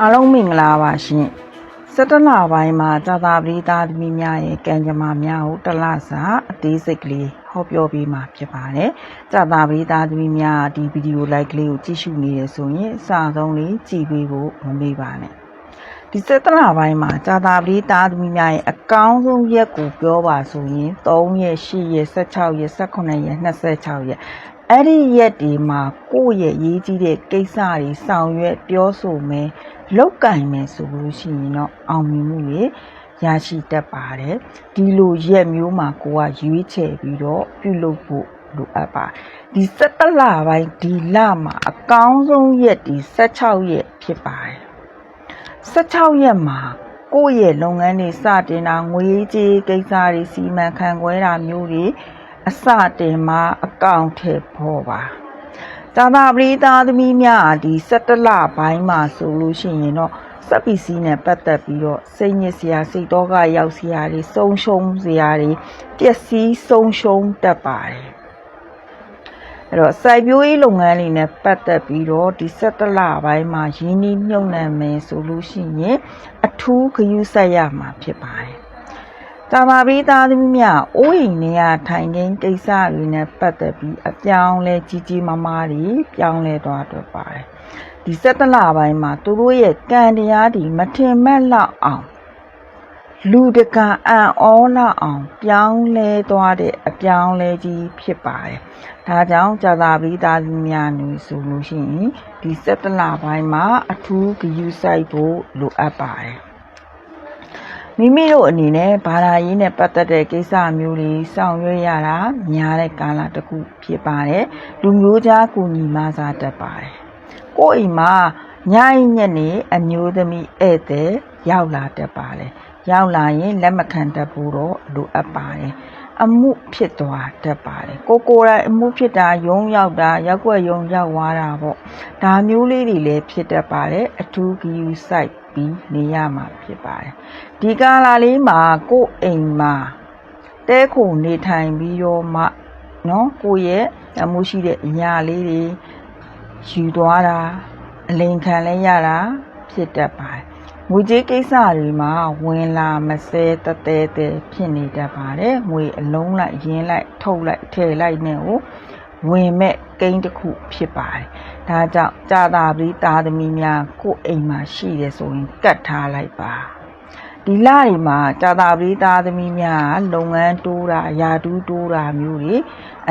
အားလုံးမင်္ဂလာပါရှင်စက်တလပိုင်းမှာဇာတာပရိသတ်သမီးများရဲ့ကံကြမ္မာများကိုတစ်လစာအသေးစိတ်ကလေးဟောပြောပေးမှာဖြစ်ပါတယ်ဇာတာပရိသတ်သမီးများဒီဗီဒီယိုလိုက်ကလေးကိုကြည့်ရှုနေရဆိုရင်အစာဆုံးလေးကြည့်ပေးဖို့မမေ့ပါနဲ့ဒီစက်တလပိုင်းမှာဇာတာပရိသတ်သမီးများရဲ့အကောင်းဆုံးရက်ကိုပြောပါဆိုရင်3ရက်8ရက်16ရက်18ရက်26ရက် အဲ့ဒီရက်ဒီမှာကိုယ့်ရဲ့ရေးကြီးတဲ့ကိစ္စတွေဆောင်ရွက်ပြောဆိုမယ်လောက်ကင်မယ်ဆိုလို့ရှိရင်တော့အောင်မြင်မှုတွေရရှိတတ်ပါတယ်ဒီလိုရက်မျိုးမှာကိုကရွေးချယ်ပြီးတော့ပြုလုပ်ဖို့လိုအပ်ပါဒီ17လပိုင်းဒီလမှာအကောင်းဆုံးရက်ဒီ16ရက်ဖြစ်ပါတယ်16ရက်မှာကိုယ့်ရဲ့လုပ်ငန်းတွေစတင်တာငွေကြေးကိစ္စတွေစီမံခန့်ခွဲတာမျိုးတွေ အစတင်မှာအကောင့်ထဲပေါ်ပါသာသာပရိသတ်သမီးများဒီ17လပိုင်းမှာဆိုလို့ရှိရင်တော့စက်ပစ္စည်းနဲ့ပတ်သက်ပြီးတော့စိတ်ညစ်စရာစိတ်တော့ကရောက်စရာတွေဆုံးရှုံးစရာတွေပျက်စီးဆုံးရှုံးတတ်ပါတယ်အဲ့တော့စိုက်ပျိုးရေးလုပ်ငန်းတွေနဲ့ပတ်သက်ပြီးတော့ဒီ17လပိုင်းမှာရင်းနှီးမြှုပ်နှံမယ်ဆိုလို့ရှိရင်အထူးဂရုစိုက်ရမှာဖြစ်ပါတယ် တာမာပိသားသမီးများအိုးအိမ်နေရထိုင်ခင်းကိစ္စတွေနဲ့ပတ်သက်ပြီးအပြောင်းလဲကြီးကြီးမားမားတွေပြောင်းလဲသွားတော့ပါတယ်ဒီ17လပိုင်းမှာသူတို့ရဲ့ကံတရားတွေမထင်မှတ်လောက်အောင်လူတကအံ့ဩလောက်အောင်ပြောင်းလဲသွားတဲ့အပြောင်းလဲကြီးဖြစ်ပါတယ်ဒါကြောင့်ဇာတာပိသားသမီးများနေဆိုလို့ရှိရင်ဒီ17လပိုင်းမှာအထူးဂရုစိုက်ဖို့လိုအပ်ပါတယ် မိမိတို့အနေနဲ့ဘာသာရေးနဲ့ပတ်သက်တဲ့ကိစ္စမျိုးတွေဆောင်ရွက်ရတာများတဲ့ကာလတစ်ခုဖြစ်ပါတယ်လူမျိုးခြားကူညီမဆာတတ်ပါတယ်ကိုယ့်အိမ်မှာညအိညက်နေအမျိုးသမီးဧည့်သည်ရောက်လာတတ်ပါတယ်ရောက်လာရင်လက်မခံတတ်ဘူးတော့လိုအပ်ပါတယ် အမှုဖြစ်သွားတတ်ပါတယ်ကိုကိုယ်တိုင်အမှုဖြစ်တာယုံရောက်တာရက်ွက်ယုံရောက်သွားတာပေါ့ဒါမျိုးလေးတွေလည်းဖြစ်တတ်ပါတယ်အထူးဂယူဆိုင်ပြီးနေရမှာဖြစ်ပါတယ်ဒီကာလလေးမှာကိုယ်အိမ်မှာတဲခုနေထိုင်ပြီးရောမှနော်ကိုယ့်ရဲ့အမှုရှိတဲ့အရာလေးတွေယူသွားတာအလိန်ခံလဲရတာဖြစ်တတ်ပါတယ် ငွေကြေးကိစ္စတွေမှာဝင်လာမစဲတတဲတဲဖြစ်နေတတ်ပါတယ်ငွေအလုံးလိုက်ရင်းလိုက်ထုတ်လိုက်ထည့်လိုက်နဲ့ကိုဝင်မဲ့ကိန်းတစ်ခုဖြစ်ပါတယ်ဒါကြောင့်ကြာတာပြီးသားသမီးများကိုယ်အိမ်မှာရှိတယ်ဆိုရင်ကတ်ထားလိုက်ပါဒီလတွေမှာကြာတာပြီးသားသမီးများလုပ်ငန်းတိုးတာယာတူးတိုးတာမျိုးတွေ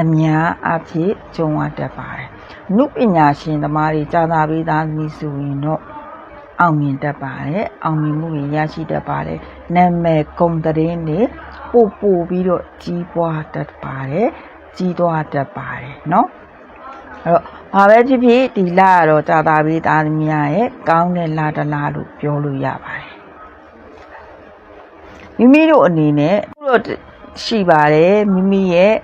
အများအပြည့်ကြုံရတတ်ပါတယ်နုပညာရှင်သမားတွေကြာတာပြီးသားသမီးဆိုရင်တော့ အောင်မြင်တတ်ပါတယ်အောင်မြင်မှုတွေရရှိတတ်ပါတယ်နာမည်ဂုဏ်သတင်းတွေပို့ပို့ပြီးတော့ကြီးပွားတတ်ပါတယ်ကြီးသွားတတ်ပါတယ်เนาะအဲ့တော့ဘာပဲဖြစ်ဖြစ်ဒီလကတော့ကြာတာပြီးသားသမီးရဲ့ကောင်းတဲ့လတစ်လလို့ပြောလို့ရပါတယ်မိမိတို့အနေနဲ့ခုတော့ရှိပါတယ်မိမိရဲ့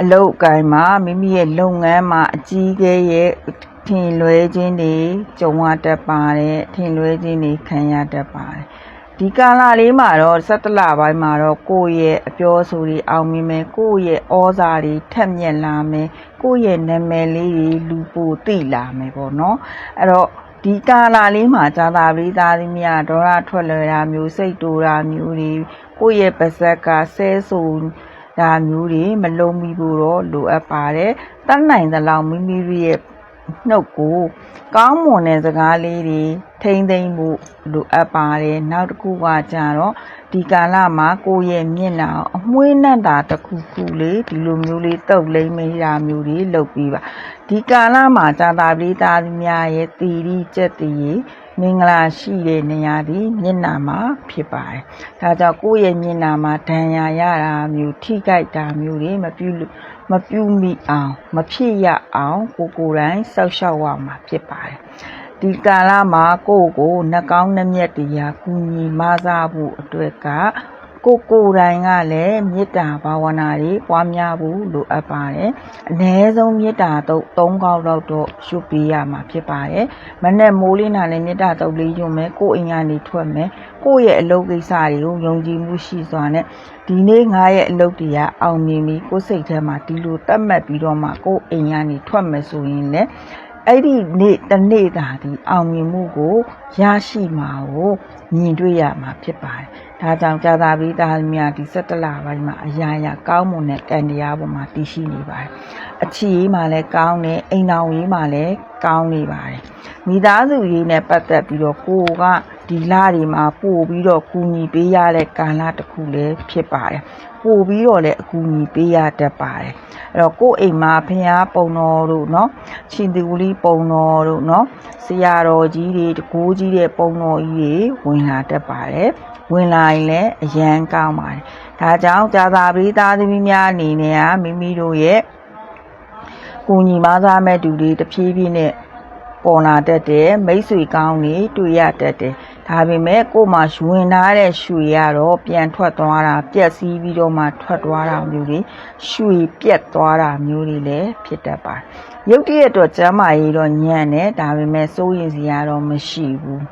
အလုပ်အကိုင်မှာမိမိရဲ့လုပ်ငန်းမှာအကြီးအကဲရဲ့ ထင်လွဲခြင်းတွေကြုံရတတ်ပါတယ်ထင်လွဲခြင်းတွေခံရတတ်ပါတယ်ဒီကာလလေးမှာတော့17လပိုင်းမှာတော့ကိုယ့်ရဲ့အပြောအဆိုတွေအောင်မြင်မယ်ကိုယ့်ရဲ့ဩဇာတွေထက်မြက်လာမယ်ကိုယ့်ရဲ့နာမည်လေးတွေလူပိုသိလာမယ်ပေါ့နော်အဲ့တော့ဒီကာလလေးမှာဇာတာပရိသတ်သမီးများဒေါရထွက်လွယ်တာမျိုးစိတ်တူတာမျိုးတွေကိုယ့်ရဲ့ပါဇက်ကဆဲဆူဒါမျိုးတွေမလုံးမိဖို့တော့လိုအပ်ပါတယ်တတ်နိုင်သလောက်မိမိရဲ့ နှုတ်ကို ကောင်းမွန်တဲ့စကားလေးတွေထိမ့်သိမ့်ဖို့လိုအပ်ပါတယ်နောက်တစ်ခုကကြတော့ဒီကာလမှာကိုယ့်ရဲ့မျက်နှာကိုအမွှေးနဲ့တာတစ်ခုခုလေးဒီလိုမျိုးလေးတုပ်လိမ့်မိတာမျိုးတွေလုပ်ပြီးပါဒီကာလမှာဇာတာပရိသတ်များရဲ့တီရီကျက်တီရီမင်္ဂလာရှိတဲ့နေရာဒီမျက်နှာမှာဖြစ်ပါတယ်ဒါကြောင့်ကိုယ့်ရဲ့မျက်နှာမှာဒဏ်ရာရတာမျိုးထိကြိုက်တာမျိုးတွေမပြုလို့ မပြုမိအောင်မဖြစ်ရအောင်ကိုကိုယ်တိုင်စောက်ရှောက်ရမှာဖြစ်ပါတယ်ဒီကာလမှာကိုယ့်ကိုနှကောင်းနှမျက်တရားကူညီမဆားဖို့အတွက်က ကိုကိုယ်တိုင်ကလည်းမေတ္တာဘာဝနာတွေပွားများဖို့လိုအပ်ပါတယ်အ ਨੇ ဆုံးမေတ္တာတော့၃ခေါက်လောက်တော့ရှုပေးရမှာဖြစ်ပါတယ်မနဲ့မိုးလေးနာနဲ့မေတ္တာတော့လေးညွှန်မယ်ကိုယ်အိမ်ကနေထွက်မယ်ကိုယ့်ရဲ့အလုပ်ကိစ္စတွေကိုယုံကြည်မှုရှိစွာနဲ့ဒီနေ့ငါရဲ့အလုပ်တွေကအောင်မြင်ပြီကိုယ်စိတ်ထဲမှာဒီလိုတတ်မှတ်ပြီးတော့မှကိုယ်အိမ်ကနေထွက်မယ်ဆိုရင်လည်း အဲ့ဒီနေ့တစ်နေ့တာဒီအောင်မြင်မှုကိုရရှိမှာကိုမြင်တွေ့ရမှာဖြစ်ပါတယ်။ဒါကြောင့်ကြာသာပြီးသားများဒီ17လပိုင်းမှာအရာရာကောင်းမွန်တဲ့ကံတရားပေါ်မှာတည်ရှိနေပါတယ်။အချီရေးမှာလည်းကောင်းတယ်အိမ်တော်ရေးမှာလည်းကောင်းနေပါတယ်။မိသားစုရေးနဲ့ပတ်သက်ပြီးတော့ကိုကဒီလတွေမှာပို့ပြီးတော့ကူညီပေးရတဲ့ကာလတစ်ခုလည်းဖြစ်ပါတယ်။ ပို့ပြီးတော့လည်းအကူအညီပေးရတတ်ပါတယ်။အဲ့တော့ကိုယ့်အိမ်မှာဖះပုံတော်တို့เนาะရှင်သူလေးပုံတော်တို့เนาะဆရာတော်ကြီးတွေတကူကြီးတဲ့ပုံတော်ကြီးတွေဝင်လာတတ်ပါတယ်။ဝင်လာရင်လည်းအရန်ကောင်းပါတယ်။ဒါကြောင့်ကြာသာပရိသသမီးများအနေနဲ့ကမိမိတို့ရဲ့ကိုညီမသားမဲ့တူတွေတဖြည်းဖြည်းနဲ့ ပေါ်လာတတ်တယ်မိတ်ဆွေကောင်းတွေတွေ့ရတတ်တယ်ဒါပေမဲ့ကို့မှာယွင်ထားတဲ့ရွှေရတော့ပြန်ထွက်သွားတာပြက်စီးပြီးတော့မှထွက်သွားတာမျိုးတွေရွှေပြက်သွားတာမျိုးတွေလည်းဖြစ်တတ်ပါတယ်ရုပ်တရက်တော့ကျမ်းမာရေးတော့ညံ့တယ်ဒါပေမဲ့စိုးရင်စရာတော့မရှိဘူး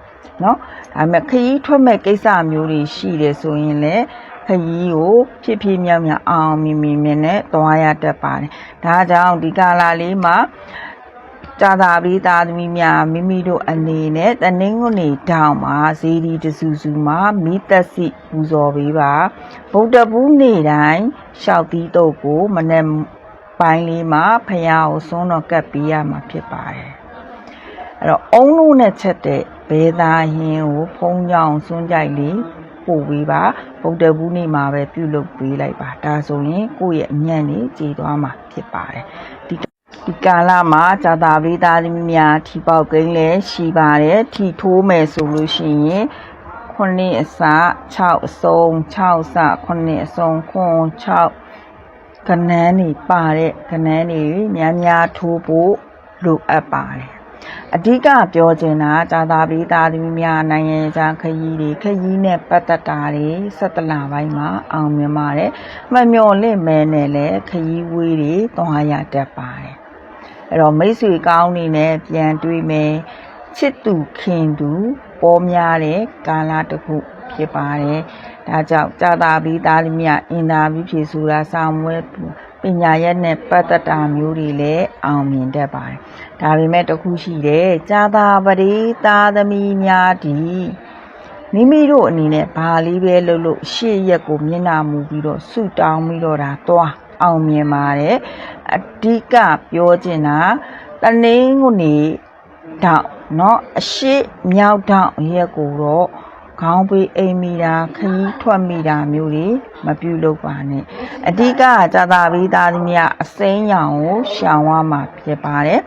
เนาะဒါပေမဲ့ခရီးထွက်မဲ့ကိစ္စမျိုးတွေရှိတယ်ဆိုရင်လည်းခရီးကိုဖြစ်ဖြစ်မြောက်မြောက်အောင်မြင်မြင်မြင်နဲ့သွားရတတ်ပါတယ်ဒါကြောင့်ဒီကာလာလေးမှာ ကြာသာပြီးသားသမီးများမိမိတို့အနေနဲ့တနင်္ဂနွေတောင်မှာဇေဒီတဆူဆူမှာမိသက်စီပူဇော်ပေးပါဗုဒ္ဓဘူးနေ့တိုင်းရှောက်သီးတုပ်ကိုမနေ့ပိုင်းလေးမှာဖယားကိုစွန်းတော်ကပ်ပေးရမှာဖြစ်ပါတယ်အဲ့တော့အုံးလို့နဲ့ချက်တဲ့ဘဲသားဟင်းကိုဖုံးကြောင်စွန်းကြိုက်လေးပို့ပေးပါဗုဒ္ဓဘူးနေ့မှာပဲပြုလုပ်ပေးလိုက်ပါဒါဆိုရင်ကိုယ့်ရဲ့အညံ့နေကြည်သွားမှာဖြစ်ပါတယ်ဒီ ဒီကာလမှာဇာတာပရိသတ်သမီးများထီပေါက်ကိန်းလည်းရှိပါတယ်ထီထိုးမယ်ဆိုလို့ရှိရင်ခုနှစ်အစ6အစုံ6စခုနှစ်အစုံခွန်6ကနန်းနေပါတဲ့ကနန်းနေများများထိုးဖို့လိုအပ်ပါတယ်အဓိကပြောချင်တာဇာတာပရိသတ်သမီးများနိုင်ငံခြားခရီးတွေခရီးနဲ့ပတ်သက်တာတွေ17လပိုင်းမှာအောင်မြင်ပါတယ်မမျော်လင့်မဲနဲ့လည်းခရီးဝေးတွေသွားရတတ်ပါတယ် အဲ့တော့မိတ်ဆွေကောင်းနေနဲ့ပြန်တွေ့မယ်ချစ်သူခင်သူပေါ်များတဲ့ကာလတစ်ခုဖြစ်ပါတယ်ဒါကြောင့်ကြာတာပြီးသားသမီးအင်တာဗျူးဖြေဆိုတာစာမွဲပညာရက်နဲ့ပတ်သက်တာမျိုးတွေလည်းအောင်မြင်တတ်ပါတယ်ဒါပေမဲ့တစ်ခုရှိတယ်ကြာတာပရိသားသမီးများဒီမိမိတို့အနေနဲ့ဘာလေးပဲလုပ်လို့ရှေ့ရက်ကိုမျက်နှာမူပြီးတော့ဆူတောင်းပြီးတော့ဒါသွား အောင်မြင်ပါတယ်အဓိကပြောချင်တာတနင်္ဂနွေတောက်เนาะအရှိမြောက်တောက်ရက်ကိုတော့ခေါင်းပေးအိမ်မိတာခရီးထွက်မိတာမျိုးတွေမပြုလုပ်ပါနဲ့အဓိကကြာသာပြီးသားသမီးကအစိမ်းရောင်ကိုရှောင်ရမှာဖြစ်ပါတယ်